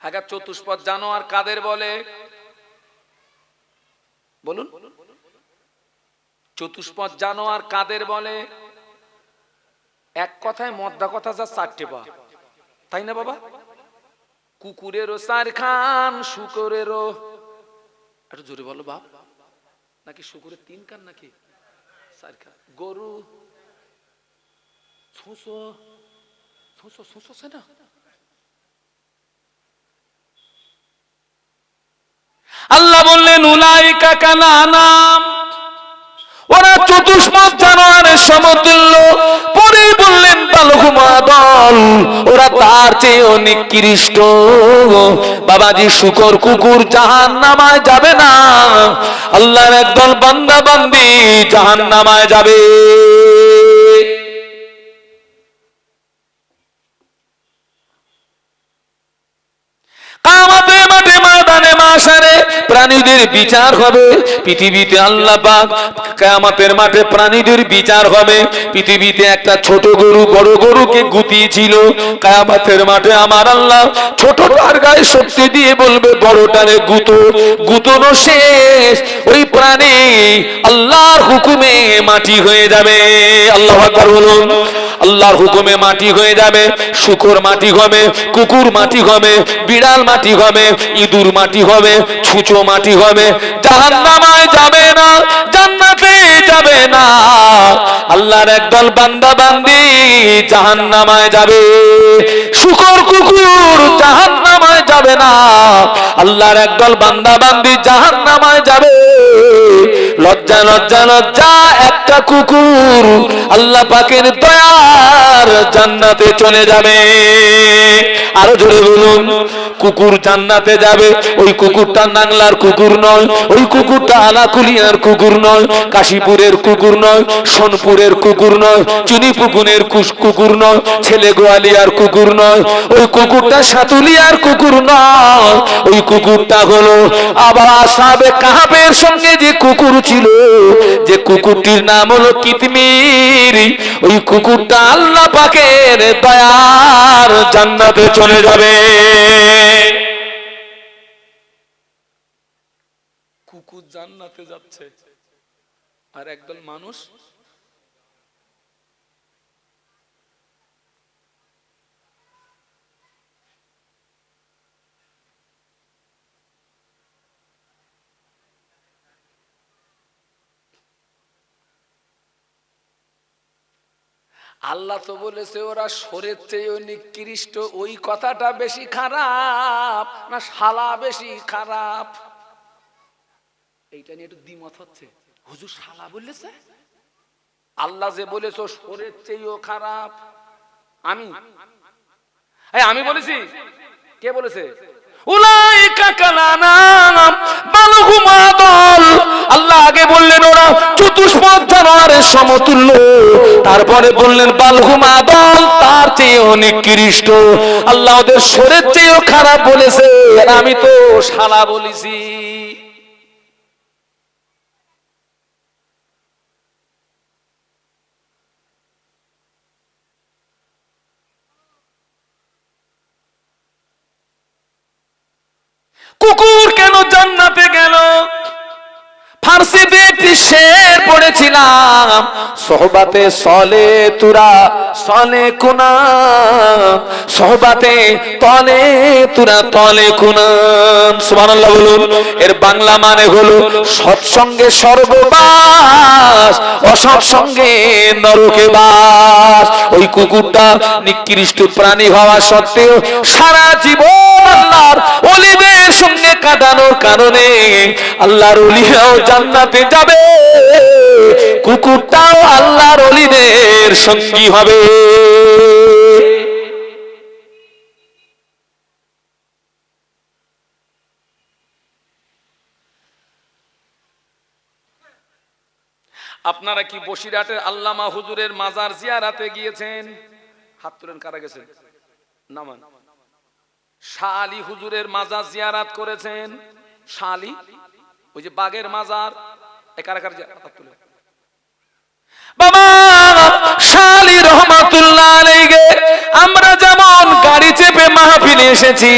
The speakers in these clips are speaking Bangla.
হ্যাঁ চতুষ্পদ জানোয়ার কাদের বলে? বলুন। চতুষ্পদ জানোয়ার কাদের বলে? এক কথায় মদ্দা কথা যা চারটে পা তাই না বাবা? কুকুরেরও চার খান শুকরেরও। একটু জোরে বলো বাপ। নাকি শুকুরের তিন কান নাকি? চার খান গরু। ছুঁচো। ছুঁচো ছুঁচো না? আল্লাহ বললেন, উলাইকা কানা নাম ওরা চতুষ্পদ জানোয়ারের সমতুল্য। পরে বললেন ওরা তার চেয়ে অনেক কৃষ্ট বাবাজি শুকর কুকুর জাহান নামায় যাবে না। আল্লাহর একদল বান্দা বান্দি জাহান নামায় যাবে কামাতে মাঠে ময়দানে মাসারে প্রাণীদের বিচার হবে। পৃথিবীতে আল্লাহ পাক কামাতের মাঠে প্রাণীদের বিচার হবে। পৃথিবীতে একটা ছোট গরু বড় গরুকে গুতিয়েছিল কায়ামাতের মাঠে আমার আল্লাহ ছোটটার গায়ে শক্তি দিয়ে বলবে, বড়টারে গুতো। গুতনো শেষ। ওই প্রাণী আল্লাহর হুকুমে মাটি হয়ে যাবে। আল্লাহ আকবার বলুন। আল্লাহর হুকুমে মাটি হয়ে যাবে, শুকর মাটি হবে, কুকুর মাটি হবে, বিড়াল মাটি হবে, ইঁদুর মাটি হবে, ছুঁচো মাটি হবে জাহান্নামায় যাবে না, জান্নাতে যাবে না। আল্লাহর একদল বান্দা বান্দি জাহান্নামায় যাবে। শুকর কুকুর জাহান্নামায় যাবে না। আল্লাহর একদল বান্দা বান্দি জাহান্নামায় যাবে। লজ্জা লজ্জা লজ্জা, একটা কুকুর আল্লাহ পাকের দয়ার জান্নাতে চলে যাবে। আরও জোরে বলুন, কুকুর জান্নাতে যাবে। ওই কুকুরটা নাংলার কুকুর নয়, ওই কুকুরটা আলাকুলিয়ার কুকুর নয়, কাশীপুরের কুকুর নয়, সোনপুরের কুকুর নয়, চুনিপুকুনের কুকুর নয়, ছেলে গোয়ালিয়ার কুকুর নয়, ওই কুকুরটা সাতুলিয়ার কুকুর নয়, ওই কুকুরটা হলো আবার আসাবে কাহাবের সঙ্গে যে কুকুর ছিল যে কুকুরটির নাম হলো কিতমির, ওই কুকুরটা আল্লাহ পাকের দয়ার জান্নাতে চলে যাবে। কুকুর জান্নাতে যাচ্ছে। আর একদল মানুষ আল্লাহ তো বলেছে, ওরা সরের চেয়ে নিকৃষ্ট, ওই কথাটা বেশি খারাপ না শালা বেশি খারাপ? এইটা নিয়ে একটু দ্বিমত হচ্ছে। হুজুর শালা বলেছে? আল্লাহ যে বলেছে সরের চেয়েও খারাপ। আমি? আমি বলেছি। কে বলেছে? আল্লাহ আগে বললেন, ওরা সমতুল্য। তারপরে বললেন, বালহুমা দল তার চেয়ে অনেক কৃষ্ট আল্লাহ ওদের সরের চেয়েও খারাপ বলেছে। আমি তো সালা বলেছি। কুকুর কেন জান্নাতে গেল? ফার্সিতে শের পড়েছিলাম, সোহবাতে সলে তুরা, সলে কুনা সোহবাতে তলে তুরা, তলে কুনাম সুবহানাল্লাহ বলুন, এর বাংলা মানে হলো সৎসঙ্গে সর্ববাস, অসৎসঙ্গে নরকে বাস। ওই কুকুরটা নিকৃষ্ট প্রাণী হওয়া সত্ত্বেও সারা জীবন আল্লাহর অলিদের সঙ্গে কাটানোর কারণে আল্লাহর অলিরাও জান্নাতে যাবে। কুকুরটাও আল্লাহর অলিদের সঙ্গী হবে। আপনারা কি বসিরহাটের আল্লামা হুজুরের মাজার জিয়ারাতে গিয়েছেন? হাত তুলেন কারা গেছেন? নামান। শাহ আলী হুজুরের মাজার জিয়ারাত করেছেন। শাহ আলী ওই যে বাগের মাজার। এ কারা কারা জিয়ারাত তুলে বাবা শাহ আলী রহমাতুল্লাহ আলাইহি, আমরা যেমন গাড়ি চেপে মাহফিলে এসেছি,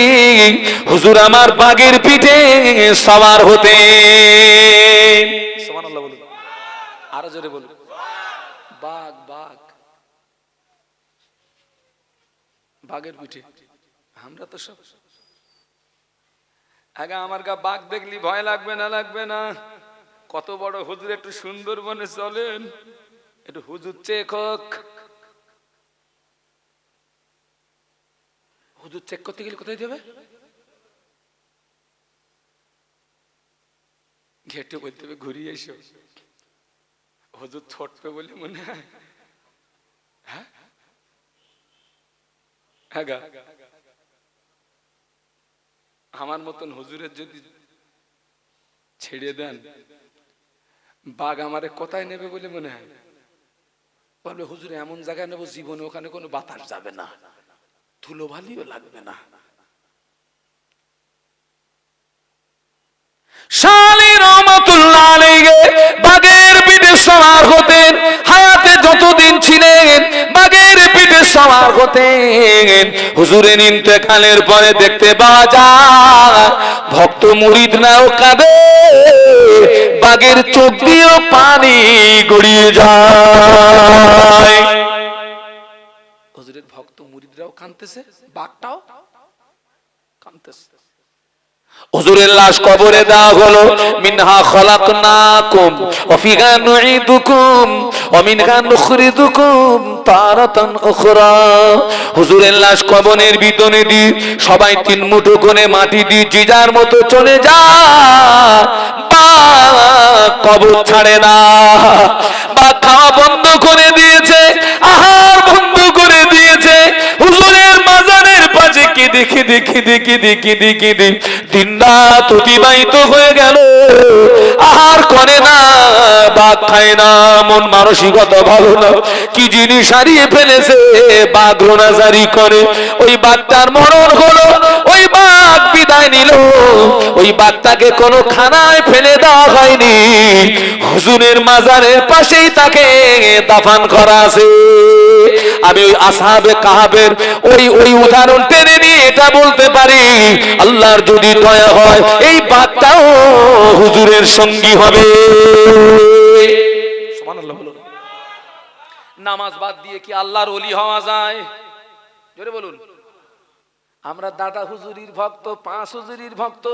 হুজুর আমার বাগের পিঠে সবার হতে। আরও জোরে বলুন। বাঘ বাঘ। বাঘের পিঠে। আমরা তো সব। আগে আমার গা বাঘ দেখলি, ভয় লাগবে না লাগবে না। কত বড় হুজুর একটু সুন্দরবনে চলেন, একটু হুজুর চেক হোক। হুজুর চেক করতে গেলে কোথায় যাবে? ঘেটে বলতে হবে, ঘুরিয়ে এসো। হুজুর ছোটবে বলে মনে হয়। হ্যাঁ? হ্যাঁ। আমার মতন হুজুরের যদি ছেড়ে দেন, বাঘ আমারে কোথায় নেবে বলে মনে হয়? বলবে, হুজুর, এমন জায়গায় নেব জীবনে ওখানে কোনো বাতাস যাবে না, ধুলো ভালিও লাগবে না। শালি রহমতুল্লাহ বাগের পিঠে সওয়ার হতেন সওয়ার হতেন হুজুরের ইন্তেকালের পরে দেখতে পাওয়া যায় ভক্ত মুরিদরাও কাঁদে। বাগের চোখ দিয়েও পানি গড়িয়ে যায়। হুজুরের ভক্ত মুরিদরাও কাঁদতেছে, বাঘটাও কাঁদতেছে। হুজুরের লাশ কবরে দেওয়া হলো। মিনহা উখরা। হুজুরের লাশ দি সবাই তিন মুঠো করে মাটি দি জিজার মতো চলে যা কবর ছাড়ে না, বা খাওয়া বন্ধ করে দিয়েছে। আহার দেখি দেখি দেখি দেখি দেখি দেখি। দিন অতিবাহিত হয়ে গেল। আহার করে না বাঘ খায় না, মন মানসিকতা ভালো না। কি জিনিস হারিয়ে ফেলেছে, বাঘ রোনাজারি করে। ওই বাঘটার মরণ হলো, ওই বাঘ বিদায় নিল। ওই বাঘটাকে কোনো খানায় ফেলে দেওয়া হয়নি। হুজুরের মাজারের পাশেই তাকে দাফান করা আছে। আমি ওই আসাবে কাহাবের ওই ওই উদাহরণ টেনে নিয়ে এটা বলতে পারি। আল্লাহর যদি দয়া হয়, এই হুজুরের সঙ্গী হবে। নামাজ বাদ দিয়ে কি আল্লাহর ওলি হওয়া যায়? জোরে বলুন। আমরা দাদা হুজুরির ভক্ত, পাঁচ হুজুরির ভক্ত,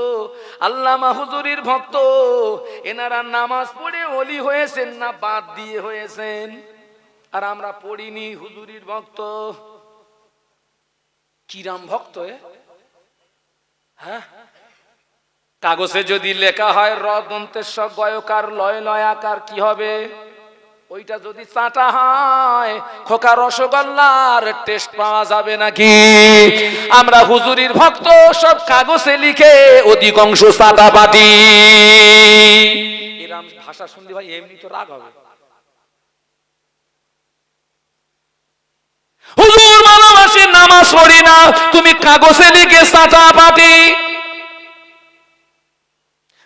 আল্লামা হুজুরির ভক্ত, এনারা নামাজ পড়ে অলি হয়েছেন না বাদ দিয়ে হয়েছেন? আর আমরা পড়িনি হুজুরির ভক্ত। কিরাম ভক্ত হ্যাঁ? কাগজে যদি লেখা হয়, র দন্তেশ্ব গয়কার, লয় লয়াকার কি হবে? ওইটা যদি চাটা হয়, খোকা রসগোল্লার টেস্ট পাওয়া যাবে নাকি? আমরা হুজুরির ভক্ত, সব কাগজে লিখে অধিকাংশ চাটা পাতি। এরাম ভাষা শুনলে ভাই এমনি তো রাগ হবে হুজুর ভালোবাসি নামাজ পড়ি না তুমি কাগজে লিখে চাটা পাটি।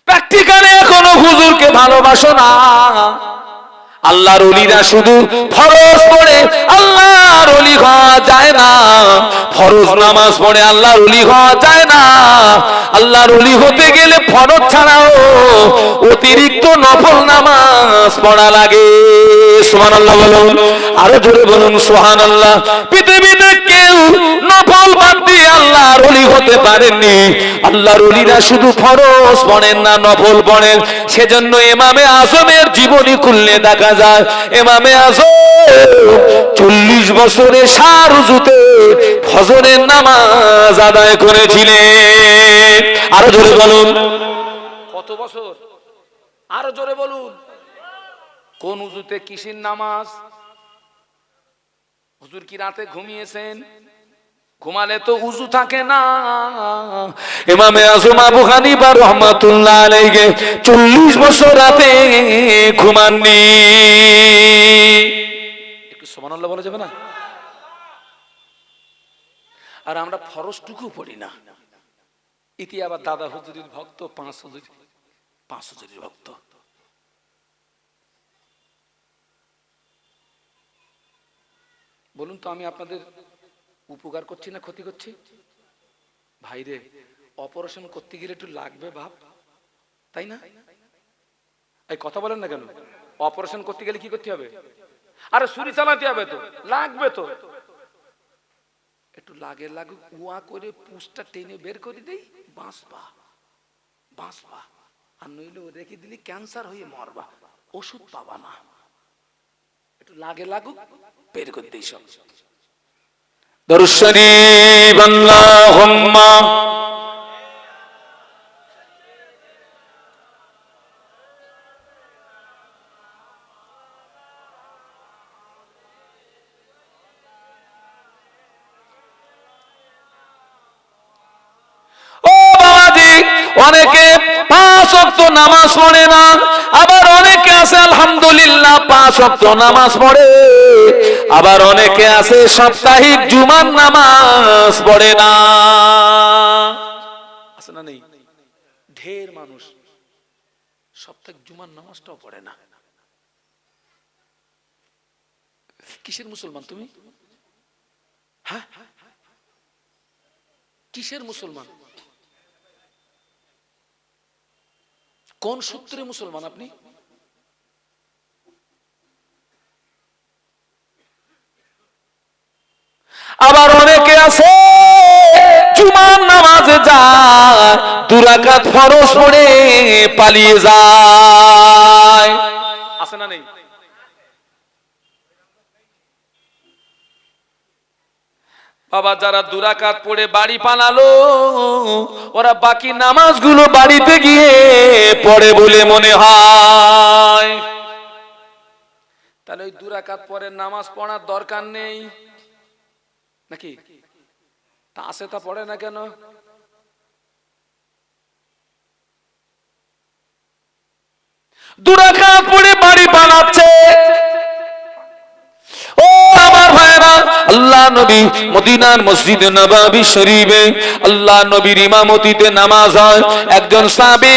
প্র্যাকটিক্যালে এখনও হুজুরকে ভালোবাসো না। আল্লাহর অলিরা শুধু ফরজ পড়ে, আল্লাহর অলি হওয়া যায় না। ফরজ নামাজ পড়ে, আল্লাহর অলি হওয়া যায় না। আল্লাহর অলি হতে গেলে ফরজ ছাড়াও অতিরিক্ত নফল নামাজ পড়া লাগে। সুহান আল্লাহ বলুন। আরও জোরে বলুন সোহান আল্লাহ পৃথিবীতে কেউ নফল বাদ দিয়ে আল্লাহর অলি হতে পারেননি। আল্লাহর অলিরা শুধু ফরজ পড়েন না, নফল পড়েন। সেজন্য এমামে আজমের জীবনী খুললে দেখা যায়। চল্লিশ সার উজুতে ফজরের নামাজ আদায় করেছিলেন। আরও জোরে বলুন। কত বছর? আরও জোরে বলুন। কোন উজুতে কিসির নামাজ? হুজুর কি রাতে ঘুমিয়েছেন? ঘুমালে তো উজু থাকে না। ইমামে আজম আবু হানিফা রহমাতুল্লাহ আলাইহি 40 বছর রাতে ঘুমাননি। একটু সুবহানাল্লাহ বলা যাবে না? আর আমরা ফরজটুকু পড়ি না। ইতি আবার দাদা হুজুরির ভক্ত, পাঁচ হুজুরি, পাঁচ হুজুরির ভক্ত। বলুন তো আমি আপনাদের উপকার করছি না ক্ষতি করছি? ভাইরে, অপারেশন করতে গেলে একটু লাগবে ভাব তাই না? এই কথা বলেন না কেন? অপারেশন করতে গেলে কি করতে হবে? আরে ছুরি চালাতে হবে তো, লাগবে তো। একটু লাগে লাগুক, উয়া করে পুষটা টেনে বের করে দেই বাঁচবা বাঁচবা আর নইলে ও রেখে দিলি ক্যান্সার হয়ে মরবা, ওষুধ পাবা না। একটু লাগে লাগুক, বের করে দিই সব। আল্লাহুম্মা ও বাবাজি, অনেকে পাঁচ ওয়াক্ত নামাজ পড়ে না, আবার অনেকে আছে আলহামদুলিল্লাহ পাঁচ ওয়াক্ত নামাজ পড়ে। আবার অনেকে আছে সাপ্তাহিক জুমার নামাজ পড়ে না। আছে না নেই? ঢের মানুষ সপ্তাহে জুমার নামাজটাও পড়ে না। কিসের মুসলমান তুমি? হ্যাঁ? কিসের মুসলমান? কোন সূত্রে মুসলমান আপনি? আবার অনেকে আছে, জুমার নামাজে যায়, দুরাকাত ফরজ পড়ে পালিয়ে যায়। আছে না নেই? বাবা, যারা দুরাকাত পড়ে বাড়ি পালালো, ওরা বাকি নামাজগুলো বাড়িতে গিয়ে পড়ে বলে মনে হয়। তাহলে ওই দুরাকাত পরে নামাজ পড়ার দরকার নেই। নাকি? তা আসে তা পড়ে না কেন? দুরাখা পড়ে বাড়ি বানাচ্ছে ও আমার ভাইরা আল্লাহ নবী মদিনার মসজিদে নবাবি শরীফে আল্লাহ নবীর ইমামতিতে নামাজ হয়। একজন সাহাবী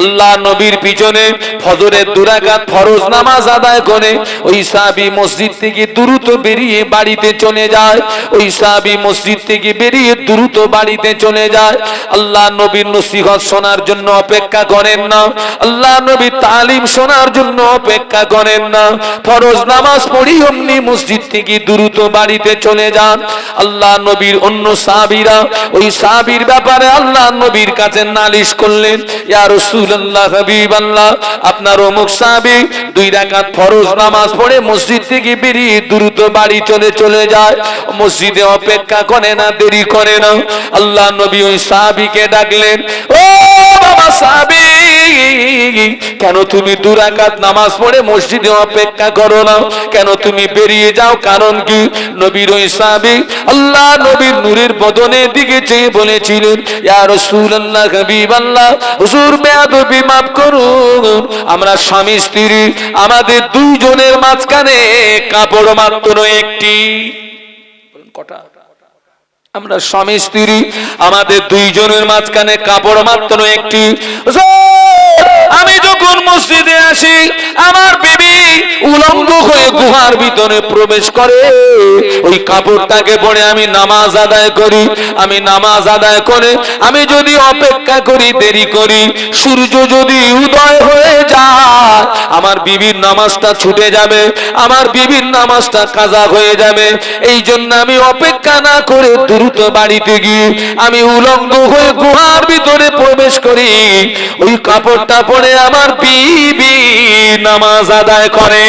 আল্লাহ নবীর পিছনে ফজরের দুরাকাত ফরজ নামাজ আদায় করে। ওই সাহাবী মসজিদ থেকে দ্রুত বেরিয়ে বাড়িতে চলে যায়। ওই সাহাবী মসজিদ থেকে বেরিয়ে দ্রুত বাড়িতে চলে যায়। আল্লাহ নবীর নসিহত শোনার জন্য অপেক্ষা করেন না। আল্লাহ নবীর তালিম শোনার জন্য অপেক্ষা করেন না। ফরজ নামাজ পড়ি অমনি মসজিদ থেকে দ্রুত বাড়িতে চলে যান। আল্লাহ নবীর অন্য সাহাবীরা ওই সাহাবীর ব্যাপারে আল্লাহ নবীর কাছে নালিশ করলেন, ইয়া রাসূলুল্লাহ, হাবিবাল্লাহ, আপনার অমুক সাহাবী দুই রাকাত ফরজ নামাজ পড়ে মসজিদ থেকে বেরিয়ে দ্রুত বাড়ি চলে চলে যায়। মসজিদে অপেক্ষা করে না, দেরি করে না। আল্লাহ নবী ওই সাহাবীকে ডাকলেন, ও বাবা সাহাবী কেন তুমি দুরাকাত নামাজ পড়ে মসজিদে অপেক্ষা করো না? কেন তুমি বেরিয়ে যাও? কারণ কি? নবীর ওই সাহাবী আল্লাহ নবীর নূরের বদনের দিকে চেয়ে বলেছিলেন, ইয়া রাসূলুল্লাহ, হাবিবাল্লাহ, হুজুর, বেয়াদবি মাফ করুন। আমরা স্বামী, স্ত্রী, আমাদের দুইজনের মাঝখানে কাপড় মাত্র একটি। কটা? আমরা স্বামী স্ত্রী, আমাদের দুইজনের মাঝখানে কাপড় মাত্র একটি। আমি যখন মসজিদে আসি, আমার বিবি উলঙ্গ হয়ে গুহার ভিতরে প্রবেশ করে। ওই কাপড়টাকে পরে আমি নামাজ আদায় করি, আমি নামাজ আদায় করে, আমি যদি অপেক্ষা করি, দেরি করি, সূর্য যদি উদয় হয়ে যায়, আমার বিবির নামাজটা ছুটে যাবে, আমার বিবির নামাজটা কাজা হয়ে যাবে। এই জন্য আমি অপেক্ষা না করে দ্রুত বাড়িতে গিয়ে আমি উলঙ্গ হয়ে গুহার ভিতরে প্রবেশ করি। ওই কাপড়টা পরে আমার বিবি নামাজ আদায় করে।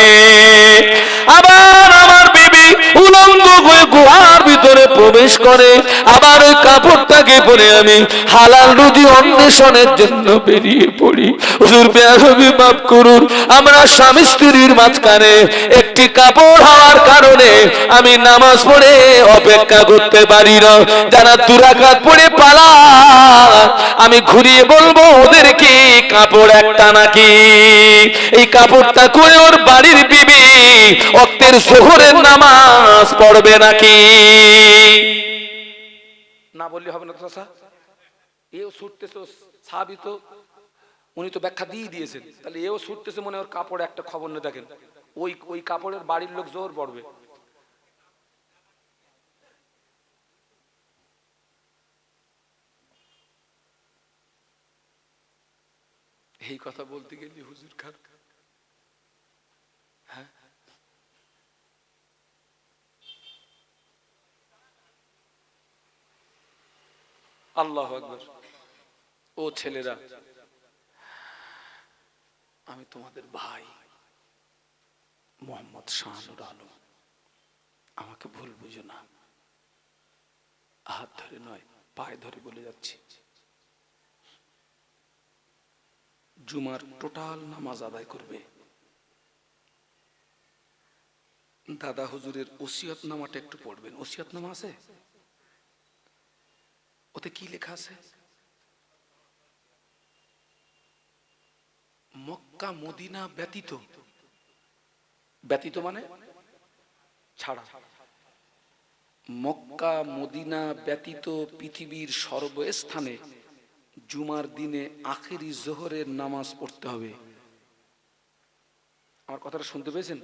আবার আমার বিবি উলঙ্গ হয়ে গুহার ভিতরে প্রবেশ করে। আবার ওই কাপড়টাকে পরে আমি হালাল রুজি অন্বেষণের জন্য বেরিয়ে পড়ি। হুজুর বেয়াদবি মাফ করুন, আমরা স্বামী স্ত্রীর মাঝখানে একটি কাপড় হওয়ার কারণে আমি নামাজ পড়ে অপেক্ষা করতে পারি না। যারা দুরাকাত পড়ে পালা, আমি ঘুরিয়ে বলব, ওদের কি কাপড় একটা নাকি? এই কাপড়টা করে ওর বাড়ির বিবি অক্তের শহরের নামাজ পড়বে। বলবে নাকি? না বললে হবে না তো চাষা এও ছুটতেছে সাবি তো উনি তো ব্যাখ্যা দিয়ে দিয়েছেন। তাহলে এও ছুটতেছে মনে ওর কাপড়ে একটা খবর না দেখেন। ওই ওই কাপড়ের বাড়ির লোক জোর পড়বে। এই কথা বলতে গেলি হুজুর খান। হ্যাঁ? আল্লাহ আকবর। ও ছেলেরা, আমি তোমাদের ভাই মোহাম্মদ শাহানুর আলম। আমাকে ভুল বুঝো না। হাত ধরে নয়, পায়ে ধরে বলে যাচ্ছি। জুমার টোটাল নামাজ আদায় করবে। দাদা হুজুরের ওসিয়ত নামাটা একটু পড়বেন। ওসিয়ত নামা আছে? ওতে কি লেখা আছে? মক্কা মদিনা ব্যতীত। ব্যতীত মানে? ছাড়া। মক্কা মদিনা ব্যতীত পৃথিবীর সর্বস্থানে জুমার দিনে আখেরি জোহরের নামাজ পড়তে হবে। আমার কথাটা শুনতে পেয়েছেন?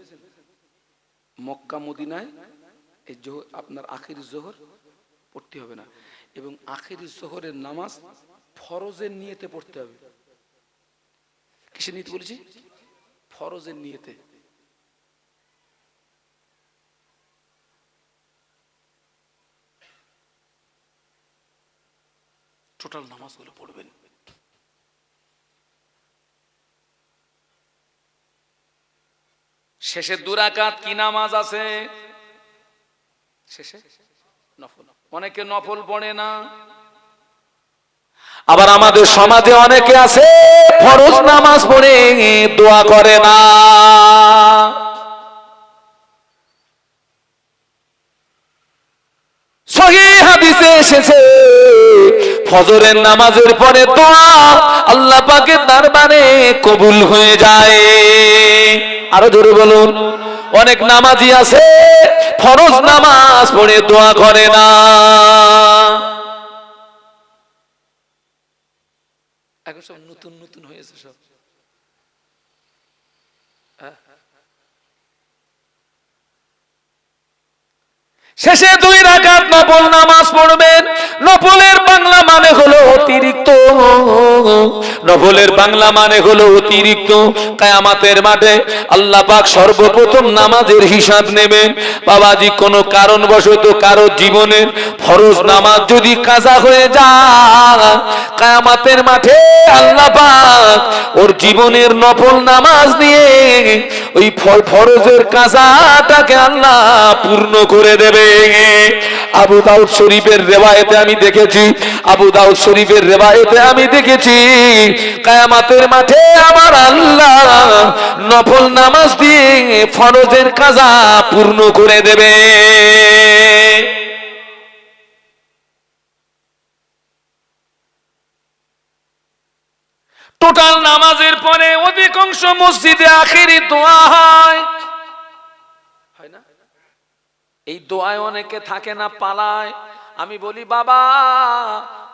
মক্কা মদিনায় এই আপনার আখেরি জোহর পড়তে হবে না। এবং আখেরি জোহরের নামাজ ফরজের নিয়েতে পড়তে হবে। কিসের নিয়তে বলেছি? ফরজের নিয়েতে। টোটাল নামাজগুলো পড়বেন। শেষে দুরাকাত কি নামাজ আছে? শেষে নফল। অনেকে নফল পড়ে না। আবার আমাদের সমাজে অনেকে আছে, ফরজ নামাজ পড়ে, দোয়া করে না। সহি এসেছে, ফজরের নামাজের পরে দোয়া আল্লাহ পাকের দরবারে কবুল হয়ে যায়। আরও জোরে বলুন। অনেক নামাজি আছে ফরজ নামাজ পড়ে দোয়া করে না। এখন সব নতুন নতুন হয়েছে সব হ্যাঁ? শেষে দুই রাকাত নফল নামাজ পড়বেন। নফলের বাংলা মানে হলো অতিরিক্ত। নফলের বাংলা মানে হলো অতিরিক্ত। কায়ামাতের মাঠে আল্লাহ পাক সর্বপ্রথম নামাজের হিসাব নেবেন। বাবাজি, কোনো কারণবশত কারও জীবনের ফরজ নামাজ যদি কাজা হয়ে যায়, কায়ামাতের মাঠে আল্লাহ পাক ওর জীবনের নফল নামাজ নিয়ে ওই ফরজের কাজাটাকে আল্লাহ পূর্ণ করে দেবে। আবু দাউদ শরীফের রেবায়েতে আমি দেখেছি, আবু দাউদ শরীফের রেবায়েতে আমি দেখেছি, কায়ামাতের মাঠে আমার আল্লাহ নফল নামাজ দিয়ে ফরজের কাজা পূর্ণ করে দেবে। টোটাল নামাজের পরে অধিকাংশ মসজিদে আখেরি দোয়া হয়। এই দোয়ায় অনেকে থাকে না, পালায়। আমি বলি, বাবা,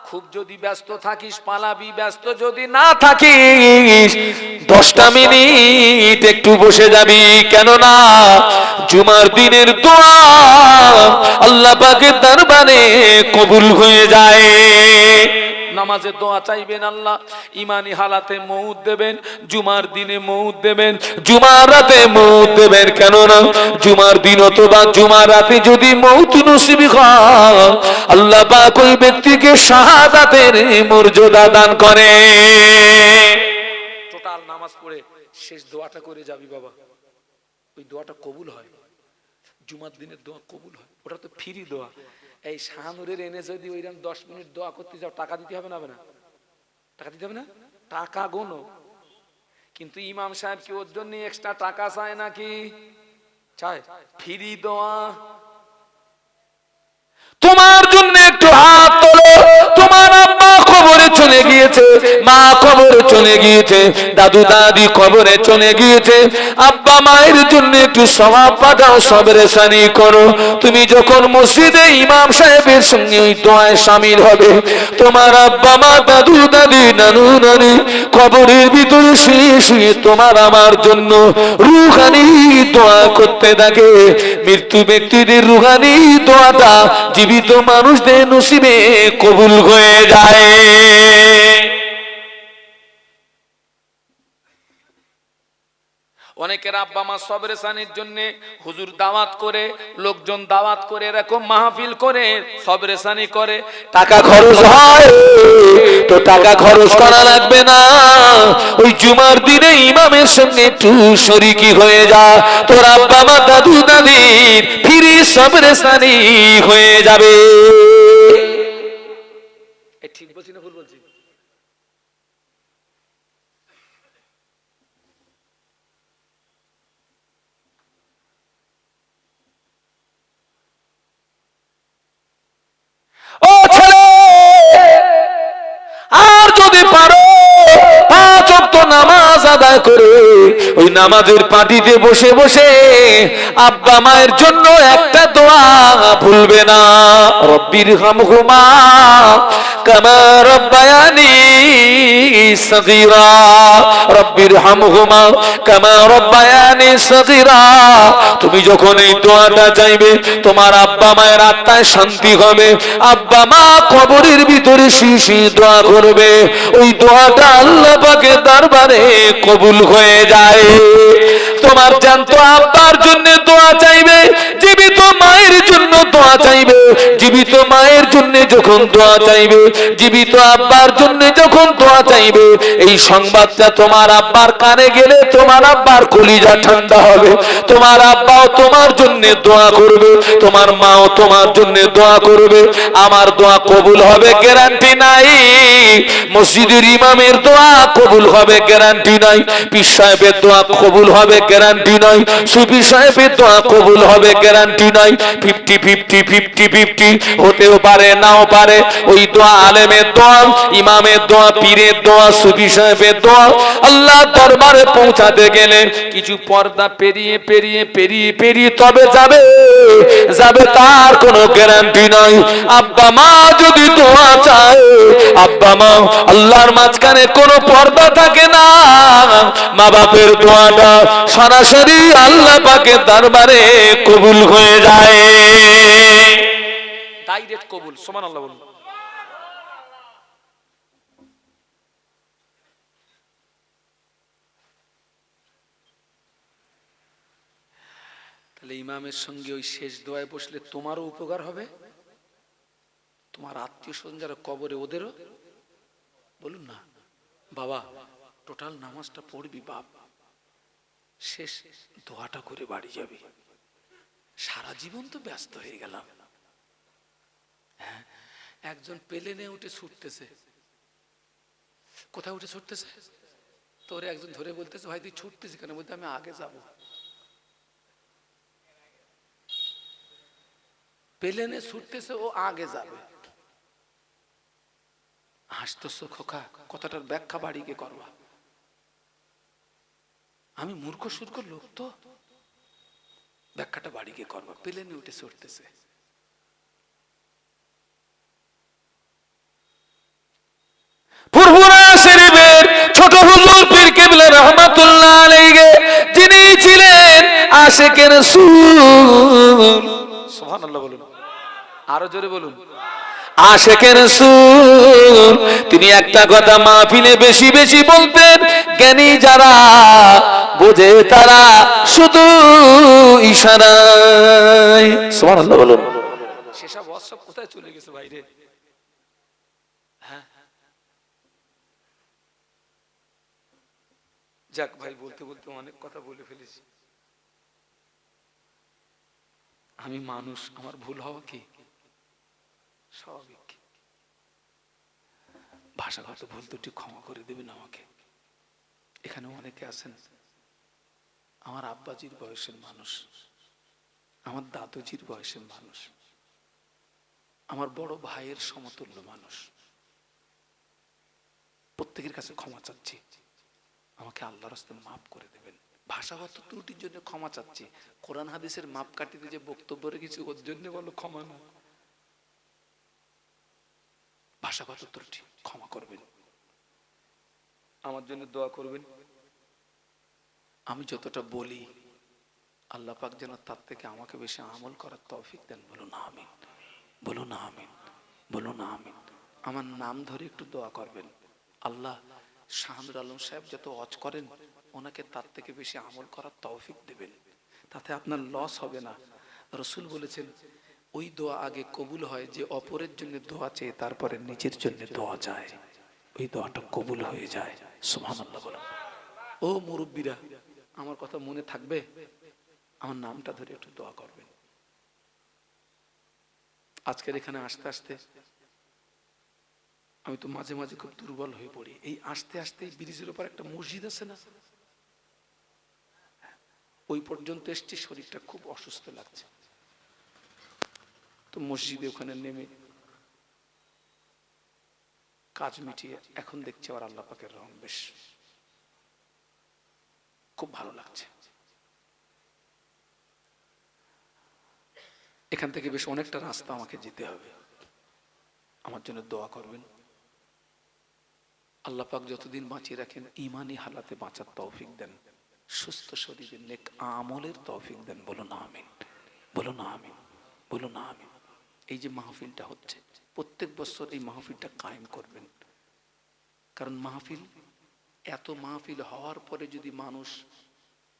খুব যদি ব্যস্ত থাকিস, পালাবি। ব্যস্ত যদি না থাকিস, দশটা মিনিট একটু বসে যাবি। কেননা জুমার দিনের দোয়া আল্লাহ পাকের দরবারে কবুল হয়ে যায়। নামাজে দোয়া চাইবেন আল্লাহ। ইমানি হালাতে মৌত দেবেন, জুমার দিনে মৌত দেবেন, জুমার রাতে মৌত দেবেন, কেননা জুমার দিন অথবা জুমার রাতে যদি মৌত নসিবি হয়, আল্লাহ পাক ওই ব্যক্তিকে শাহাদাতের মর্যাদা দান করে। টোটাল নামাজ পড়ে শেষ দোয়াটা করে যাবি বাবা। ওই দোয়াটা কবুল হয়। জুমার দিনের দোয়া কবুল হয়। ওটা তো ফ্রি দোয়া। এই শাহানুরের এনে যদি ওইরকম দশ মিনিট দোয়া করতে যাও, টাকা দিতে হবে না হবে না? টাকা দিতে হবে না? টাকা গোনো কিন্তু ইমাম সাহেব কি ওর জন্য এক্সট্রা টাকা চায় নাকি? চায়। ফিরি দোয়া। তোমার জন্য একটু হাত তোলো। তোমার চলে গিয়েছে, মা কবরে চলে গিয়েছে, দাদু দাদি কবরে চলে গিয়েছে। আব্বা মায়ের জন্য একটু সবাব পাঠাও সবরে সানি করো। তুমি যখন মসজিদে ইমাম সাহেবের সঙ্গে ওই দোয়ায় সামিল হবে, তোমার আব্বা মা, দাদু দাদি, নানু নানি কবরের ভিতরে শুয়ে শুয়ে তোমার আমার জন্য রুহানি দোয়া করতে থাকে। মৃত্যু ব্যক্তিদের রুহানি দোয়াটা জীবিত মানুষদের নসিবে কবুল হয়ে যায়। অনেকের আব্বা মা সবরেসানির জন্য হুজুর দাওয়াত করে, লোকজন দাওয়াত করে, এরকম মাহফিল করে সবরেসানি করে। টাকা খরচ হয়, তো টাকা খরচ করা লাগবে না। ওই জুমার দিনে ইমামের সঙ্গে একটু শরিকি হয়ে যা। তোর আব্বা মা দাদু দাদির ফিরি সবরেসানি হয়ে যাবে। ঠিক বলছি না ভুল বলছি? ওই নামাজের পাটিতে বসে বসে আব্বা মায়ের জন্য একটা দোয়া ভুলবে না। রব্বির হামহুমা কামা রব্বায়ানি সগীরা। রব্বির হামহুমা কামা রব্বায়ানি সগীরা। তুমি যখন এই দোয়াটা চাইবে, তোমার আব্বা মায়ের আত্মায় শান্তি হবে। আব্বা মা কবরের ভিতরে শিশি দোয়া করবে। ওই দোয়াটা আল্লাহ পাকের দরবারে কবুল হয়ে যায়। তোমার জানত আব্বার জন্য দোয়া চাইবে জীবিত মায়ের জন্য দোয়া চাইবে জীবিত মায়ের জন্য যখন দোয়া চাইবে, জীবিত আব্বার জন্য যখন দোয়া চাইবে, এই সংবাদটা তোমার আব্বার কানে গেলে তোমার আব্বার কলিজা ঠান্ডা হবে। তোমার আব্বাও তোমার জন্য দোয়া করবে, তোমার মাও তোমার জন্য দোয়া করবে। আমার দোয়া কবুল হবে, গ্যারান্টি নাই। মসজিদের ইমামের দোয়া কবুল হবে, গ্যারান্টি নাই। সাহেবের দোয়া কবুল হবে, গ্যারান্টি নাই। সুফি সাহেবের দোয়া কবুল হবে, গ্যারান্টি নাই। ফিফটি ফিফটি ফিফটি ফিফটি হতেও পারে নাও পারে। ওই দোয়া আলেমের দোয়া, ইমামের দোয়া, পীরের দোয়া, সুফি সাহেবের দোয়া। আল্লাহ দরবারে পৌঁছাতে গেলে কিছু পর্দা পেরিয়ে পেরিয়ে পেরিয়ে পেরিয়ে তবে যাবে। যাবে তার কোনো গ্যারান্টি নাই। আব্বা মা যদি দোয়া চায়, আব্বা মা, আল্লাহর মাঝখানে কোনো পর্দা থাকে না। মা বাপের দোয়াটা সরাসরি আল্লাহ পাকে দরবারে কবুল হয়ে যায়। ডাইরেক্ট কবুল সমান আল্লাহ বলুন। তাহলে ইমামের সঙ্গে ওই শেষ দোয়ায় বসলে তোমারও উপকার হবে? তোমার আত্মীয় স্বজন যারা কবরে, ওদেরও? বলুন না। বাবা, টোটাল নামাজটা পড়বি, বাপ। শেষ দোয়াটা করে বাড়ি যাবি। সারা জীবন তো ব্যস্ত হয়ে গেলাম। একজন পেলেনে উঠে ছুটতেছে। কোথায় উঠে ছুটতেছে? তোরে একজন ধরে বলতেছে, ভাই, তুই ছুটতেছি কেন? বলতে আমি আগে যাব। পেলেনে ছুটতেছে, ও আগে যাবে। হাসতেছ খোকা, কথাটার ব্যাখ্যা বাড়িকে করবা। আমি মূর্খ সূর্খ লোক তো। ব্যাখ্যাটা বাড়িকে করবা। পেলেনে উঠে ছুটতেছে। ছোট ছিলেন সুর তিনি একটা কথা মাহফিলে বেশি বেশি বলতেন, জ্ঞানী যারা বোঝে তারা শুধু ইশারায়। সুবহানাল্লাহ বলুন। সেসব কোথায় চলে গেছে বাইরে যাক ভাই বলতে বলতে অনেক কথা বলে ফেলেছি। আমি মানুষ আমার ভুল হওয়া কি? স্বাভাবিক ভাষাগত ভুল দুটি ক্ষমা করে দেবেন আমাকে। এখানে অনেকে আছেন আমার আব্বাজির বয়সের মানুষ আমার দাদুজির বয়সের মানুষ আমার বড় ভাইয়ের সমতুল্য মানুষ। প্রত্যেকের কাছে ক্ষমা চাচ্ছি। আমাকে আল্লাহ রাস্তায় মাফ করে দেবেন। ভাষাগত ত্রুটির জন্য ক্ষমা চাচ্ছি। কোরআন হাদিসের মাপ কাটিতে যে বক্তব্য রেখেছি, ওর জন্য বলো ক্ষমা না। ভাষাগত ত্রুটি, ক্ষমা করবেন। আমার জন্য দোয়া করবেন। আমি যতটা বলি, আল্লাহ পাক যেন তার থেকে আমাকে বেশি আমল করার তৌফিক দেন। বলুন আমিন। বলুন আমিন। বলুন আমিন। আমার নাম ধরে একটু দোয়া করবেন। আল্লাহ শাহাদুর আলম সাহেব যত অজ করেন, ওনাকে তার থেকে বেশি আমল করার তৌফিক দেবেন। তাতে আপনার লস হবে না। রসুল বলেছেন, ওই দোয়া আগে কবুল হয় যে অপরের জন্য দোয়া চেয়ে তারপরে নিজের জন্য দোয়া যায়। ওই দোয়াটা কবুল হয়ে যায়। সুবহানাল্লাহ বলো ও মুরব্বীরা, আমার কথা মনে থাকবে? আমার নামটা ধরে একটু দোয়া করবেন। আজকের এখানে আসতে আসতে আমি তো মাঝে মাঝে খুব দুর্বল হয়ে পড়ি। এই আসতে আসতে ব্রিজের উপর একটা মসজিদ আছে না? ওই পর্যন্ত এসছি, শরীরটা খুব অসুস্থ লাগছে। তো মসজিদে ওখানে নেমে কাজ মিটিয়ে এখন দেখছি আবার আল্লাহ পাকের রং বেশ। খুব ভালো লাগছে। এখান থেকে বেশ অনেকটা রাস্তা আমাকে যেতে হবে। আমার জন্য দোয়া করবেন। আল্লাহ পাক যতদিন বাঁচিয়ে রাখেন ইমানি হালাতে বাঁচার তৌফিক দেন। সুস্থ শরীরে নেক আমলের তৌফিক দেন। বলো না আমিন। বলো না আমিন। বলো না আমিন। এই যে মাহফিলটা হচ্ছে, প্রত্যেক বছর এই মাহফিলটা কায়েম করবেন। কারণ মাহফিল, এত মাহফিল হওয়ার পরে যদি মানুষ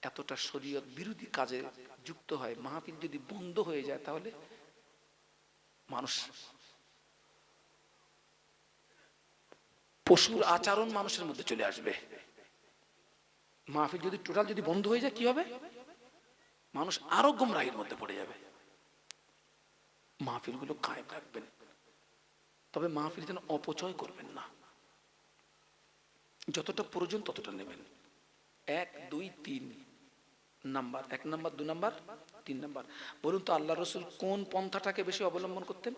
এতটা শরীয়ত বিরোধী কাজে যুক্ত হয়, মাহফিল যদি বন্ধ হয়ে যায়, তাহলে মানুষ পশুর আচরণ মানুষের মধ্যে চলে আসবে। মাহফিল যদি টোটাল যদি বন্ধ হয়ে যায়, কি হবে? মানুষ আরও গুমরাহির মধ্যে পড়ে যাবে। মাহফিলগুলো কায়েম রাখবেন। তবে মাহফিল যেন অপচয় করবেন না। যতটা প্রয়োজন ততটা নেবেন। এক, দুই, তিন নাম্বার। এক নাম্বার, দু নাম্বার, তিন নাম্বার। বলুন তো আল্লাহ রসুল কোন পন্থাটাকে বেশি অবলম্বন করতেন?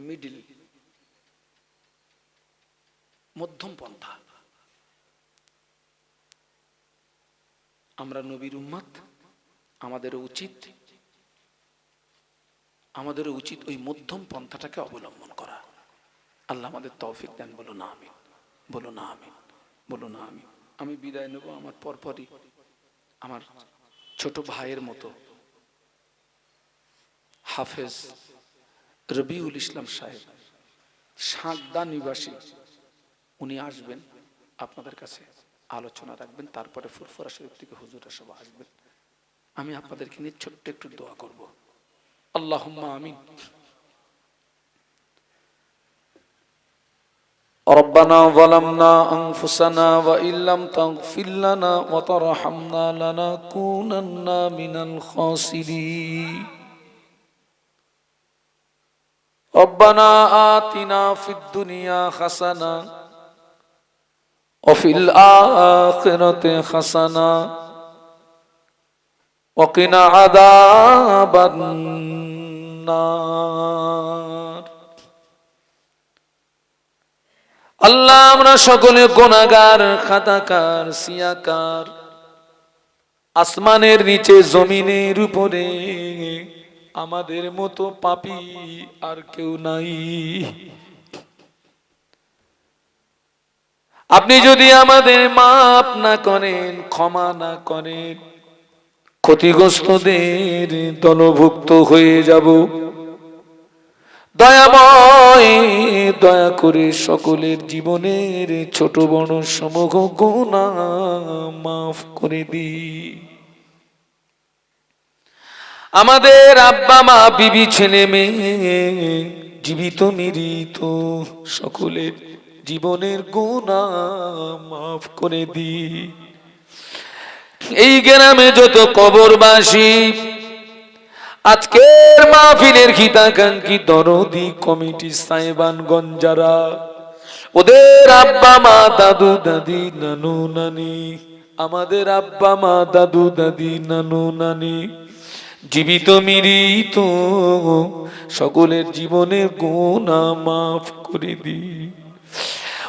মিডিল। মধ্যম পন্থা। আমরা নবীর উম্মাদ আমাদের উচিত আমাদের উচিত ওই মধ্যম পন্থাটাকে অবলম্বন করা। আল্লাহ আমাদের তৌফিক দেন বলো না আমি বলো না আমি বলো না আমি আমি বিদায় নেব আমার পরপরই, আমার ছোট ভাইয়ের মতো। হাফেজ রবিউল ইসলাম সাহেব সাঁকদা নিবাসী উনি আসবেন আপনাদের কাছে আলোচনা রাখবেন তারপরে ফুরফুরা শরীফ থেকে হুজুরা সব আসবেন আমি আপনাদেরকে নিয়ে ছোট্ট একটু দোয়া করব আল্লাহ আমিন ربنا ظلمنا أنفسنا وإن لم تغفر لنا وترحمنا لنكونن من الخاسرين ربنا آتنا في الدنيا حسنة وفي الآخرة حسنة وقنا عذاب النار আল্লাহ আমরা সকলে গোনাগার খাতাকার সিয়াকার আসমানের নিচে জমিনের উপরে আমাদের মতো পাপি আর কেউ নাই আপনি যদি আমাদের মাপ না করেন, ক্ষমা না করেন, ক্ষতিগ্রস্তদের দলভুক্ত হয়ে যাব। দয়া করে সকলের জীবনের ছোট বড় সমগ গোনা মাফ করে দি আমাদের আব্বা, মা, বিবি, ছেলে, মেয়ে, জীবিত মৃত সকলের জীবনের গোনা মাফ করে দি। এই গ্রামে যত কবর কবরবাসী, আজকের মাহফিলের হিতাকাঙ্ক্ষী দরদি কমিটি সাহেবান গঞ্জারা ওদের আব্বা মা, দাদু, দাদি, নানু, নানি, আমাদের আব্বা মা, দাদু, দাদি, নানু, নানি, জীবিত মিরিত সকলের জীবনের গুণা মাফ করে দি।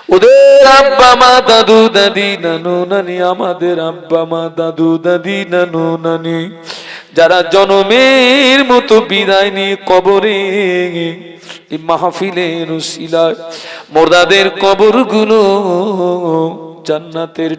ওদের আব্বা, মা, দাদু, দাদি, নানু, নানি, আমাদের আব্বা, মা, দাদু, দাদি, নানু, নানি, যারা জনমের মতো বিদায় নিয়ে কবরে মাহফিলের শিলায় মোরদাদের কবরগুলো জান্নাতের